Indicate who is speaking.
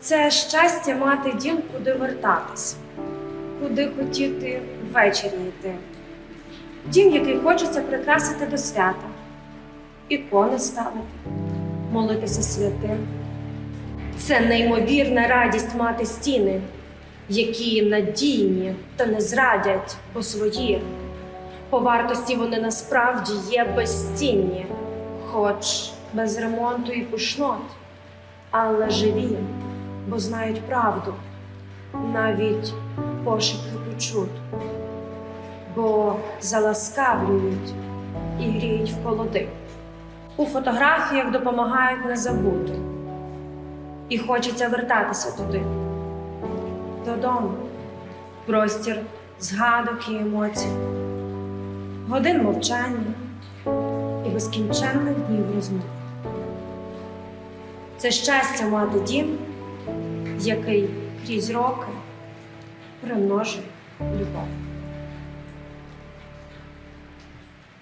Speaker 1: Це щастя мати дім, куди вертатись, куди хотіти ввечері йти. Дім, який хочеться прикрасити до свята, ікони ставити, молитися святим. Це неймовірна радість мати стіни, які надійні та не зрадять, бо свої. По вартості вони насправді є безцінні, хоч без ремонту і пишнот, але живі, бо знають правду, навіть пошепки почут, бо заласкавлюють і гріють в холоди. У фотографіях допомагають не забути, і хочеться вертатися туди, додому, простір згадок і емоцій годин мовчання і безкінченних днів розмов. Це щастя мати дім, який крізь роки примножив любов.